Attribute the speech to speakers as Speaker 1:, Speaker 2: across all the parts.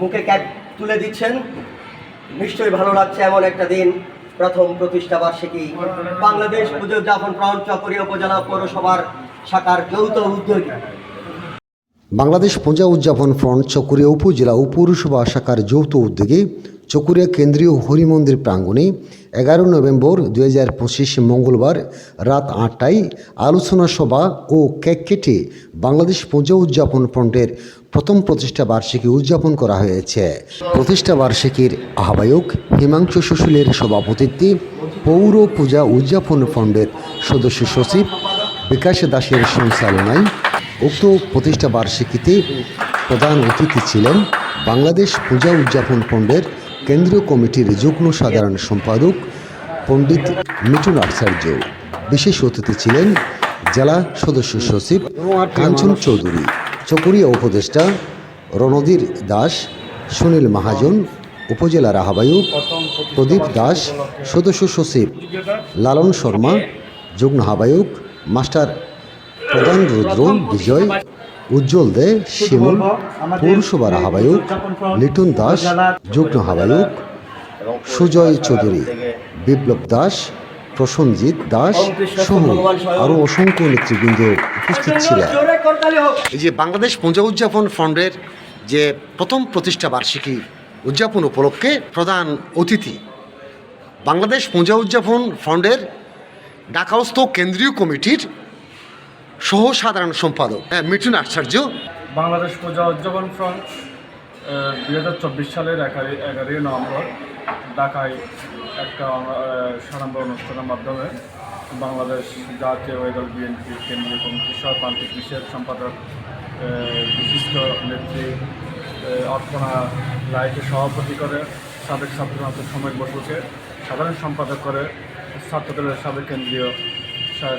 Speaker 1: মুখে ক্যাপ তুলে দিচ্ছেন। নিশ্চয়ই ভালো লাগছে এমন একটা দিন, প্রথম প্রতিষ্ঠা বার্ষিকী। বাংলাদেশ পুজো যাপন প্রাণ চকরিয়া উপজেলা পৌরসভার শাখার যৌথ উদ্যোগী।
Speaker 2: বাংলাদেশ পূজা উদযাপন ফ্রন্ট চকুরিয়া উপজেলা ও পৌরসভা শাখার যৌথ উদ্যোগে চকুরিয়া কেন্দ্রীয় হরিমন্দির প্রাঙ্গণে এগারো নভেম্বর দুই হাজার পঁচিশ মঙ্গলবার রাত আটটায় আলোচনা সভা ও কেক কেটে বাংলাদেশ পূজা উদযাপন ফ্রন্টের প্রথম প্রতিষ্ঠা বার্ষিকী উদযাপন করা হয়েছে। প্রতিষ্ঠা বার্ষিকীর আহ্বায়ক হিমাংশু সুশীলের সভাপতিত্বে পৌর পূজা উদযাপন ফন্ডের সদস্য সচিব বিকাশ দাসের সঞ্চালনায় উক্ত প্রতিষ্ঠা বার্ষিকীতে প্রধান অতিথি ছিলেন বাংলাদেশ পূজা উদযাপন ফন্ডের কেন্দ্রীয় কমিটির যুগ্ম সাধারণ সম্পাদক পণ্ডিত মিঠুন আচার্য। বিশেষ অতিথি ছিলেন জেলা সদস্য সচিব কাঞ্চন চৌধুরী, চকরিয়া উপদেষ্টা রণধীর দাস, সুনীল মহাজন উপজেলার আহ্বায়ক প্রদীপ দাস, সদস্য সচিব লালন শর্মা, যুগ্ম আহ্বায়ক মাস্টার প্রধান রুদ্র বিজয় উজ্জ্বল দে শিমুল পৌরসভার আহ্বায়ক লিটন দাস যুগ্ম আহ্বায়ক সুজয় চৌধুরী বিপ্লব দাস প্রসঞ্জিৎ দাস সহ আরও অসংখ্য নেতৃবৃন্দ উপস্থিত ছিলেন। এই যে বাংলাদেশ পূজা উদযাপন ফন্ডের যে প্রথম প্রতিষ্ঠা বার্ষিকী উদযাপন উপলক্ষে প্রধান অতিথি বাংলাদেশ পূজা উদযাপন ফন্ডের ঢাকাস্থ কেন্দ্রীয় কমিটির সহ সাধারণ সম্পাদক হ্যাঁ, মিঠুন আচার্য
Speaker 3: বাংলাদেশ পূজা উদযাপন ফ্রন্ট দুই হাজার চব্বিশ সালের এগারোই এগারোই নভেম্বর ঢাকায় একটা সাড়ম্বর অনুষ্ঠানের মাধ্যমে বাংলাদেশ জাতীয় ওয়েদল বিএনপি কেন্দ্রীয় কমিটি সহ প্রান্তিক বিষয়ক সম্পাদক বিশিষ্ট নেত্রী অর্পণা রায়কে সভাপতি করে সাবেক ছাত্রনাথ সময় বসুকে সাধারণ সম্পাদক করে ছাত্রদলের সাবেক কেন্দ্রীয়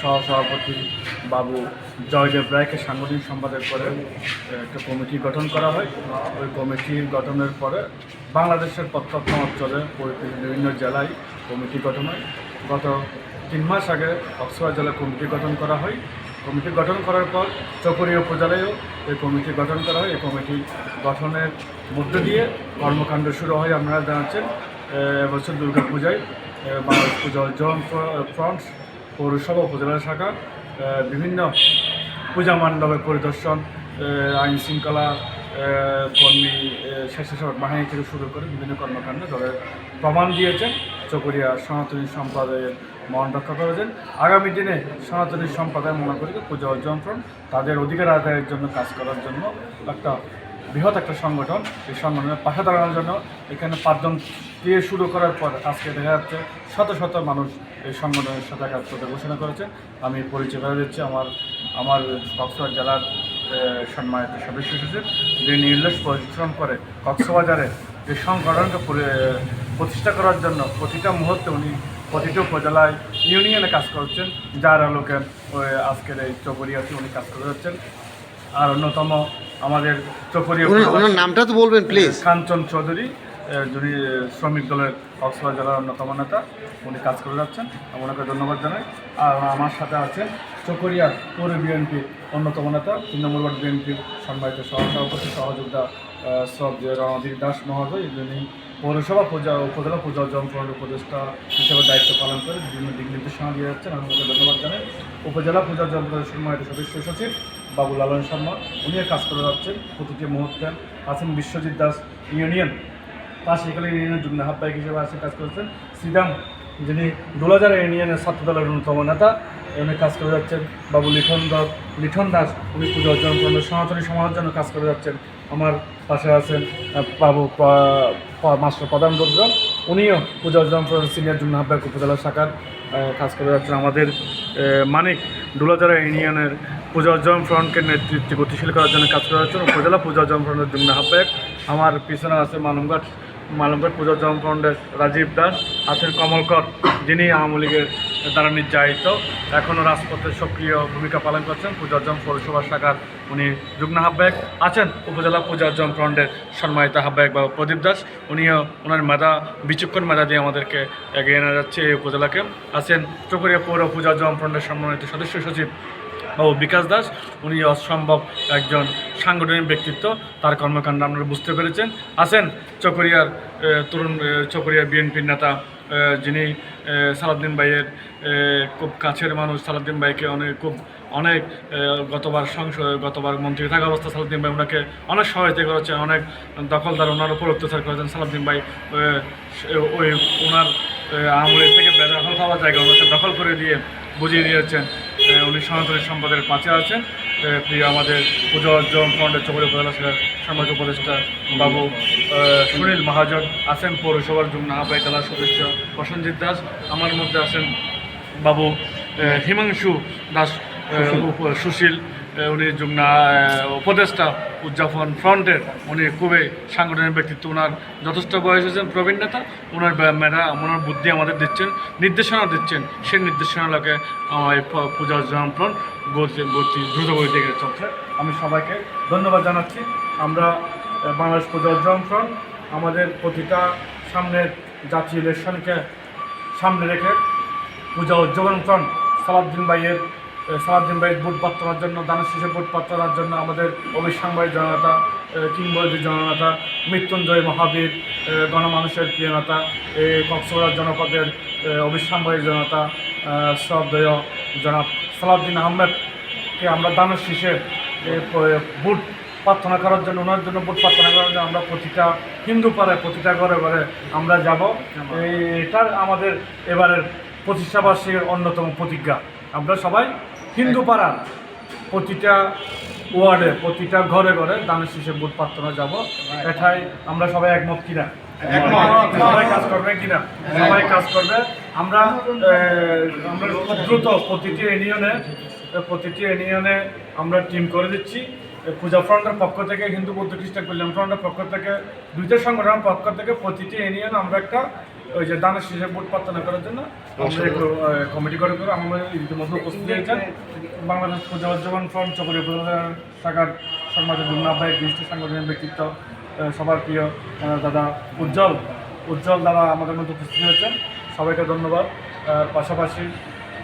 Speaker 3: সহসভাপতি বাবু জয়দেব রায়কে সাংগঠনিক সম্পাদক করে একটা কমিটি গঠন করা হয়। ওই কমিটি গঠনের পরে বাংলাদেশের প্রত্যক্ষ অঞ্চলে বিভিন্ন জেলায় কমিটি গঠন হয়। গত তিন মাস আগে কক্সবাজার জেলায় কমিটি গঠন করা হয়। কমিটি গঠন করার পর চকরিয়া উপজেলায়ও এই কমিটি গঠন করা হয়। এই কমিটি গঠনের মধ্য দিয়ে কর্মকাণ্ড শুরু হয় আপনারা জানাচ্ছেন। এবছর দুর্গাপূজায় বাংলাদেশ পূজা উদযাপন ফ্রন্ট পৌরসভা, উপজেলা শাখা বিভিন্ন পূজা মণ্ডপের পরিদর্শন আইন শৃঙ্খলা কর্মী স্বেচ্ছাসেবক বাহিনী থেকে শুরু করে বিভিন্ন কর্মকাণ্ডে দলের প্রমাণ দিয়েছেন। চকরিয়া সনাতনী সম্প্রদায়ের মন রক্ষা করেছেন। আগামী দিনে সনাতনী সম্প্রদায় মনে করি পূজা অর্জন তাদের অধিকার আদায়ের জন্য, কাজ করার জন্য একটা বৃহৎ একটা সংগঠন। এই সংগঠনের পাশে দাঁড়ানোর জন্য এখানে পাঁচজন দিয়ে শুরু করার পর আজকে দেখা যাচ্ছে শত শত মানুষ এই সংগঠনের সাথে কাজ করতে ঘোষণা করেছে। আমি পরিচয় করে দিচ্ছি, আমার আমার কক্সবাজার জেলার সম্মানিত সদস্য সচিব যে নির্দেশ পরিশ্রম করে কক্সবাজারে এই সংগঠনকে প্রতিষ্ঠা করার জন্য প্রতিটা মুহূর্তে উনি প্রতিটা উপজেলায় ইউনিয়নে কাজ করছেন, যার আলোকে আজকের এই চকরিয়াতে উনি কাজ করে যাচ্ছেন। আর অন্যতম আমাদের চকরিয়া
Speaker 2: ওনার নামটা তো বলবেন প্লিজ
Speaker 3: কাঞ্চন চৌধুরী যিনি শ্রমিক দলের কক্সবাজার জেলার অন্যতম নেতা উনি কাজ করে যাচ্ছেন। ওনাকে ধন্যবাদ জানাই। আর আমার সাথে আছেন চকরিয়া পৌর বিএনপির অন্যতম নেতা তিন নম্বর ওয়ার্ড বিএনপির সম্মানিত সহসভাপতি সহযোগিতা সব রণধীর দাস মহোদয় যিনি পৌরসভা পূজা, উপজেলা পূজা যন্ত্রণ উপদেষ্টা হিসেবে দায়িত্ব পালন করে বিভিন্ন দিক নির্দেশনা দিয়ে যাচ্ছেন। আমি ওনাকে ধন্যবাদ জানাই। উপজেলা পূজা যন্ত্রের সম্মানিত সদস্য সচিব বাবু লালন শর্মা উনিও কাজ করে যাচ্ছেন। প্রতিটি মুহূর্তে আছেন বিশ্বজিৎ দাস ইউনিয়ন। পাশিকালী ইউনিয়নের যুগ্ম আহ্বায়ক হিসেবে আসে কাজ করেছেন। শ্রীরাম যিনি দোলাজার ইউনিয়নের ছাত্র দলের অন্যতম নেতা উনি কাজ করে যাচ্ছেন। বাবু লিঠন দাস লিঠন দাস, উনি পুজো অর্জন করেন। সনাতনী সমাজের জন্য কাজ করে যাচ্ছেন। আমার পাশে আছেন বাবু মাস্টার প্রধান রুদ্র উনিও পূজা অর্জন করেন। সিনিয়র যুগ্ম আহ্বায়ক উপজেলা শাখার কাজ করে যাচ্ছেন। আমাদের মানিক ডুলাজারা ইউনিয়নের পূজা অর্জন ফ্রন্টকে নেতৃত্বে গতিশীল করার জন্য কাজ করে যাচ্ছেন। উপজেলা পূজা অর্জন ফ্রন্টের যুগ্ম আহ্বায়ক। আমার পিছনে আছে মালুমঘাট মালুমঘাট পুজোর ফ্রন্টের রাজীব দাস, আছেন কমলকর। যিনি আওয়ামী লীগের দ্বারা নির্যাতিত। এখনও রাজপথে সক্রিয় ভূমিকা পালন করছেন পূজার্জন পৌরসভা শাখার উনি যুগ্ম আহ্বায়ক আছেন। উপজেলা পূজার্জন ফ্রন্টের সম্মানিত আহ্বায়ক বাবু প্রদীপ দাস। উনিও ওনার মেধা বিচক্ষণ মেধা দিয়ে আমাদেরকে এগিয়ে এনে যাচ্ছে এই উপজেলাকে। আছেন চকরিয়া পৌর পূজার্জন ফ্রন্টের সম্মানিত সদস্য সচিব বাবু বিকাশ দাস। উনি অসম্ভব একজন সাংগঠনিক ব্যক্তিত্ব। তার কর্মকাণ্ড আপনারা বুঝতে পেরেছেন। আছেন চকরিয়ার তরুণ চকরিয়া বিএনপির নেতা যিনি আহ, সালাউদ্দিন ভাইয়ের খুব কাছের মানুষ। সালাদ্দিন ভাইকে অনেক খুব অনেক গতবার সংসদ গতবার মন্ত্রী থাকা অবস্থা সালাউদ্দিন ভাই ওনাকে অনেক সহায়তা করেছেন অনেক দখলদার ওনার উপর অত্যাচার করেছেন। সালাদ্দিন ভাই ওই ওনার আমলের থেকে বেদখল পাওয়া জায়গা ওনাকে দখল করে দিয়ে বুঝিয়ে দিয়েছেন। উনি সনাতনী সম্পদের পাঁচে আছেন। প্রিয় আমাদের পুজো অর্জন ফ্রন্টের চকরি উপজেলা শাখার সমাজ উপদেষ্টা বাবু সুনীল মহাজন আছেন পৌরসভার যুগ্ম আহ্বায়ক জেলা সদস্য প্রসেনজিৎ দাস আমার মধ্যে আছেন বাবু হিমাংশু দাস সুশীল উনি আহ, উপদেষ্টা উদযাপন ফ্রন্টের উনি খুবই সাংগঠনিক ব্যক্তিত্ব। ওনার যথেষ্ট বয়স হয়েছেন প্রবীণ নেতা। ওনার মেধা ওনার বুদ্ধি আমাদের দিচ্ছেন নির্দেশনা দিচ্ছেন। সেই নির্দেশনাটাকে আমার পূজা উদযাপন ফ্রন্ট গতি গতি দ্রুত গতিতে এগিয়ে চলছে। আমি সবাইকে ধন্যবাদ জানাচ্ছি। আমরা বাংলাদেশ পূজা উদযাপন ফ্রন্ট আমাদের প্রতিটা সামনের জাতীয় ইলেকশনকে সামনে রেখে পূজা উদযাপন ফ্রন্ট সালাউদ্দিন ভাইয়ের সালাউদ্দিন ভাইয়ের ভোট প্রার্থনার জন্য দানের শেষে ভোট প্রার্থনার জন্য আমাদের অবিসাংবাদিক জনতা এ, কিংবদন্তি জনতা মৃত্যুঞ্জয় মহাবীর গণমানুষের প্রিয় নেতা কক্সবাজার জনপদের অবিসাংবাদিক জনতা শ্রদ্ধেয় জনাব সালাউদ্দিন আহমেদকে আমরা দানের শেষে ভোট প্রার্থনা করার জন্য ওনার জন্য ভোট প্রার্থনা করার জন্য আমরা প্রতিটা হিন্দু পাড়ায় প্রতিটা ঘরে ঘরে আমরা যাব। এটার আমাদের এবারের প্রতিষ্ঠাবার্ষিকীর অন্যতম প্রতিজ্ঞা। আমরা সবাই হিন্দু পাড়ার প্রতিটা ওয়ার্ডে প্রতিটা ঘরে ঘরে দানের শেষে ভোট প্রার্থনা যাব। এটাই আমরা সবাই একমত কিনা? সবাই কাজ করবে কিনা? সবাই কাজ করবে। আমরা আমরা দ্রুত প্রতিটি ইউনিয়নে প্রতিটি ইউনিয়নে আমরা টিম করে দিচ্ছি। পূজা ফ্রন্টের পক্ষ থেকে হিন্দু বৌদ্ধ খ্রিস্টান কল্যাণ ফ্রন্টের পক্ষ থেকে দুইটা সংগঠনের পক্ষ থেকে প্রতিটি ইউনিয়ন আমরা একটা ওই যে দানের শেষে ভোট প্রার্থনা করার জন্য আমরা একটু কমিটি করে করে আমাদের ইতিমধ্যে উপস্থিত হয়েছেন বাংলাদেশ পূজা উদযাপন ফ্রন্ট চকরি উপজেলা শাখার সম্মানিত দুর্নাভাই বিশিষ্ট সাংগঠনিক ব্যক্তিত্ব সবার প্রিয় দাদা উজ্জ্বল। উজ্জ্বল দাদা আমাদের মধ্যে উপস্থিত হয়েছেন। সবাইকে ধন্যবাদ। পাশাপাশি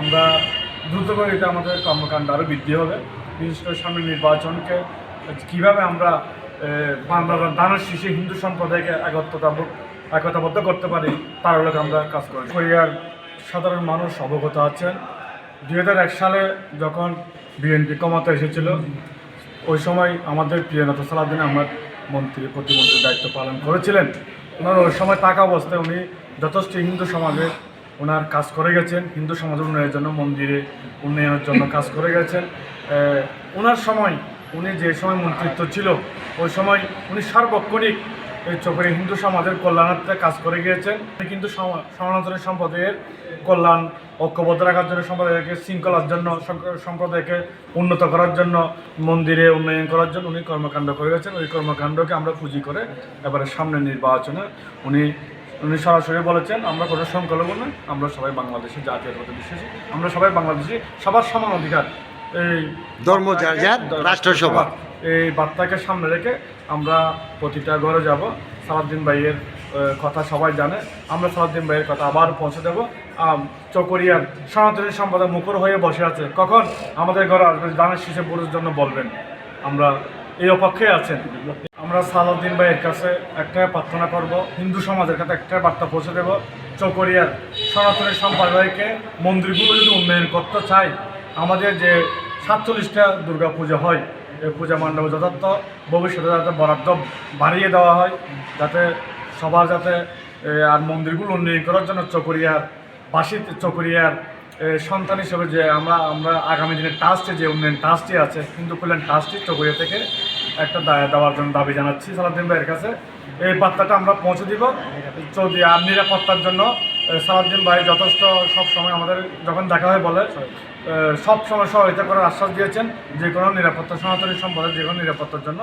Speaker 3: আমরা দ্রুত করে এটা আমাদের কর্মকাণ্ড আরও বৃদ্ধি হবে। বিশেষ করে সামনে নির্বাচনকে কীভাবে আমরা দানের শীর্ষে হিন্দু সম্প্রদায়কে একত্রতা একতাবদ্ধ করতে পারি, তার হলে আমরা কাজ করি। কোরিয়ার সাধারণ মানুষ অবগত আছেন। দু হাজার এক সালে যখন বিএনপি ক্ষমতা এসেছিল, ওই সময় আমাদের প্রিয় নেতা সালাদিন আহমদ মন্ত্রী, প্রতিমন্ত্রীর দায়িত্ব পালন করেছিলেন। ওনার ওই সময় থাকা অবস্থায় উনি যথেষ্ট হিন্দু সমাজে ওনার কাজ করে গেছেন। হিন্দু সমাজ উন্নয়নের জন্য মন্দিরে উন্নয়নের জন্য কাজ করে গেছেন। ওনার সময় উনি যে সময় মন্ত্রিত্ব ছিল, ওই সময় উনি সার্বক্ষণিক এই চোখের হিন্দু সমাজের কল্যাণার্থে কাজ করে গিয়েছেন। কিন্তু সম- সনাতনী সম্প্রদায়ের কল্যাণ ঐক্যবদ্ধ রাখার জন্য সম্প্রদায়কে শৃঙ্খলার জন্য সম্প্রদায়কে উন্নত করার জন্য মন্দিরে উন্নয়ন করার জন্য উনি কর্মকাণ্ড করে গেছেন। ওই কর্মকাণ্ডকে আমরা পুঁজি করে এবারে সামনের নির্বাচনে উনি উনি সরাসরি বলেছেন আমরা কোনো সংখ্যালঘু নই আমরা সবাই বাংলাদেশি জাতীয়তাবাদী বিশ্বাসী। আমরা সবাই বাংলাদেশি সবার সমান অধিকার। এই
Speaker 2: ধর্ম যার যার, রাষ্ট্র সবার।
Speaker 3: এই বার্তাকে সামনে রেখে আমরা প্রতিটা ঘরে যাব। সালাউদ্দিন ভাইয়ের কথা সবাই জানে। আমরা সালাউদ্দিন ভাইয়ের কথা আবার পৌঁছে দেবো। চকরিয়ার সনাতনী সম্প্রদায় মুখর হয়ে বসে আছে। কখন আমাদের ঘরে আসবেন? দানের শীষে পুরুষ জন্য বলবেন। আমরা এই অপেক্ষে আছেন। আমরা সালাউদ্দিন ভাইয়ের কাছে একটা প্রার্থনা করব। হিন্দু সমাজের কাছে একটা বার্তা পৌঁছে দেব। চকরিয়ার সনাতনী সম্প্রদায়কে মন্দিরগুলো যদি উন্নয়ন করতে চাই আমাদের যে সাতচল্লিশটা দুর্গা পূজা হয় পূজা মণ্ডপ যথার্থ, ভবিষ্যতে যাতে বরাদ্দ বাড়িয়ে দেওয়া হয়, যাতে সবার যাতে আর মন্দিরগুলো উন্নয়ন করার জন্য চকরিয়ার বাসী চকরিয়ার সন্তান হিসেবে যে আমরা আমরা আগামী দিনে ট্রাস্টে, যে উন্নয়ন ট্রাস্টটি আছে, হিন্দু কল্যাণ ট্রাস্টটি চকরিয়া থেকে একটা দায় দেওয়ার জন্য দাবি জানাচ্ছি সালাদ্দিন ভাইয়ের কাছে। এই বার্তাটা আমরা পৌঁছে দিব। যদি আর নিরাপত্তার জন্য সালাদ্দিন ভাই যথেষ্ট সব সময় আমাদের, যখন দেখা হয় বলে সব সময় সহায়তা করার আশ্বাস দিয়েছেন যে কোনো নিরাপত্তা, সনাতনী সম্পদের যে কোনো নিরাপত্তার জন্য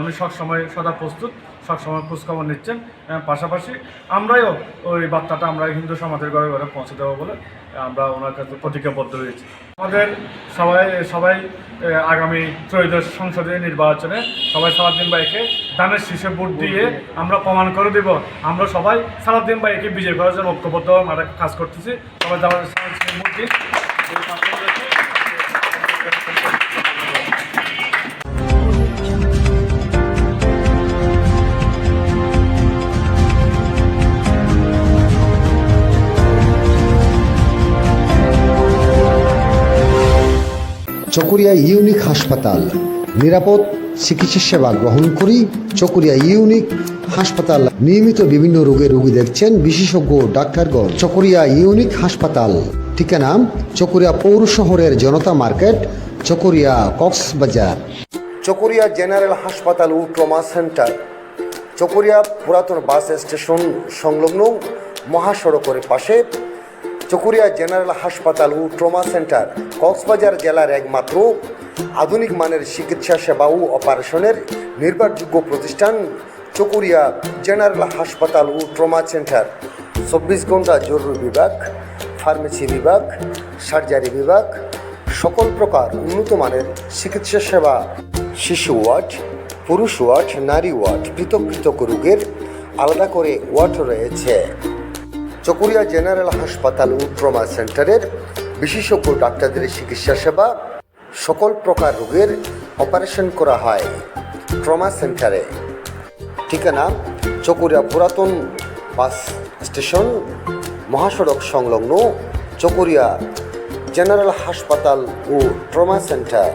Speaker 3: উনি সবসময় সদা প্রস্তুত, সবসময় খোঁজখবর নিচ্ছেন। পাশাপাশি আমরাও ওই বার্তাটা আমরা হিন্দু সমাজের ঘরে ঘরে পৌঁছে দেবো বলে আমরা ওনার কাছে প্রতিজ্ঞাবদ্ধ হয়েছি। আমাদের সবাই সবাই আগামী ত্রয়োদশ সংসদীয় নির্বাচনে সবাই সালাদ্দিন ভাইকে দানের শীর্ষে ভোট দিয়ে আমরা প্রমাণ করে দেব। আমরা সবাই সালাদ্দিন ভাইকে বিজয় করার জন্য ঐক্যবদ্ধ আমরা কাজ করতেছি। সবাই দানের।
Speaker 2: চকরিয়া ইউনিক হাসপাতাল নিরাপদ চিকিৎসা সেবা গ্রহণ করি চকরিয়া ইউনিক হাসপাতাল। নিয়মিত বিভিন্ন রোগের রোগী দেখছেন বিশেষজ্ঞ ডাক্তারগণ। চকরিয়া ইউনিক হাসপাতাল। ঠিকানা চকরিয়া পৌর শহরের জনতা মার্কেট, চকরিয়া কক্সবাজার। চকরিয়া জেনারেল হাসপাতাল ও ট্রমা সেন্টার। চকরিয়া পুরাতন বাস স্টেশন সংলগ্ন মহাসড়কের পাশে চকুরিয়া জেনারেল হাসপাতাল ও ট্রমা সেন্টার। কক্সবাজার জেলার একমাত্র আধুনিক মানের চিকিৎসা সেবা ও অপারেশনের নির্ভরযোগ্য প্রতিষ্ঠান চকুরিয়া জেনারেল হাসপাতাল ও ট্রমা সেন্টার। চব্বিশ ঘণ্টা জরুরি বিভাগ, ফার্মেসি বিভাগ, সার্জারি বিভাগ, সকল প্রকার উন্নত মানের চিকিৎসা সেবা। শিশু ওয়ার্ড, পুরুষ ওয়ার্ড, নারী ওয়ার্ড, পৃথক পৃথক রোগের আলাদা করে ওয়ার্ড রয়েছে। চকুরিয়া জেনারেল হাসপাতাল ও ট্রমা সেন্টারের বিশেষজ্ঞ ডাক্তারদের চিকিৎসা সেবা, সকল প্রকার রোগের অপারেশন করা হয়। ট্রমা সেন্টারে ঠিকানা চকুরিয়া পুরাতন বাস স্টেশন মহাসড়ক সংলগ্ন চকুরিয়া জেনারেল হাসপাতাল ও ট্রমা সেন্টার।